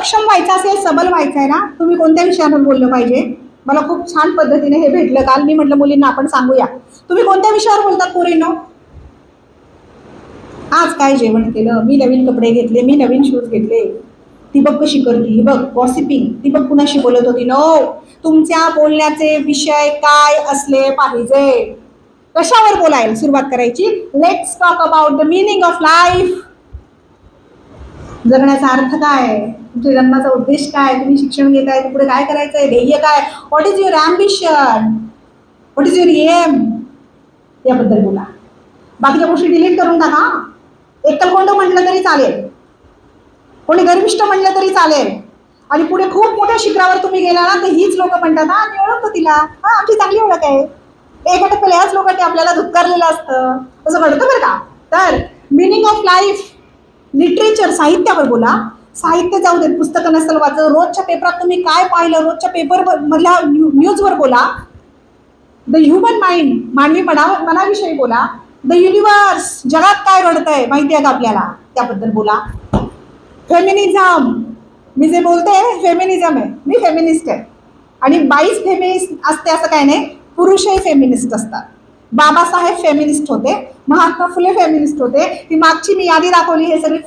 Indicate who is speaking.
Speaker 1: सक्षम व्हायचं असेल सबल व्हायचं आहे ना तुम्ही कोणत्या विषयावर बोललं पाहिजे? मला खूप छान पद्धतीने हे भेटलं. काल मी म्हटलं मुलींना आपण सांगूया. तुम्ही कोणत्या विषयावर बोलतात पोरीनो? आज काय जेवण केलं? मी नवीन कपडे घेतले मी नवीन शूज घेतले. ती बघ कशी करते? ही बघ गॉसिपिंग ती बघ कुणाशी बोलत होती? नो तुमच्या बोलण्याचे विषय काय असले पाहिजे? कशावर बोलायला सुरुवात करायची? Let's talk about the meaning of life जगण्याचा अर्थ काय? आहे? तुमच्या जन्माचा उद्देश काय? तुम्ही शिक्षण घेत आहे पुढे काय करायचं आहे ध्येय काय? What is your ambition what is your aim याबद्दल बोला. बाकीच्या गोष्टी डिलीट करून टाका. एकलकोंड म्हटलं तरी चालेल. कोणी गर्विष्ठ म्हणलं तरी चालेल. आणि पुढे खूप मोठ्या शिखरावर तुम्ही गेला ना तर हीच लोक म्हणतात हा मी ओळखतो तिला. हा आमची चांगली ओळख आहे. एका टप्प्याला ह्याच लोकांनी आपल्याला धुतकारलेलं असतं. असं घडतं बरं का? तर मिनिंग ऑफ लाईफ लिटरेचर साहित्यावर बोला. साहित्य जाऊ देत पुस्तकं नसेल वाचत रोजच्या पेपरात तुम्ही काय पाहिलं रोजच्या पेपर मधल्या न्यू- न्यूजवर बोला. द ह्युमन माइंड मानवी मना मनाविषयी बोला. द युनिवर्स जगात काय घडतंय माहिती आहे का आपल्याला? त्याबद्दल बोला. फेमिनिझम मी जे बोलते फेमिनिझम आहे. मी फेमिनिस्ट आहे. आणि बाईस फेमिनिस्ट असते असं काय नाही पुरुषही फेमिनिस्ट असतात. बाबासाहेब फेमिनिस्ट होते महात्मा फुले फेमिनिस्ट होते. ती मागची मी यादी दाखवली हे सगळे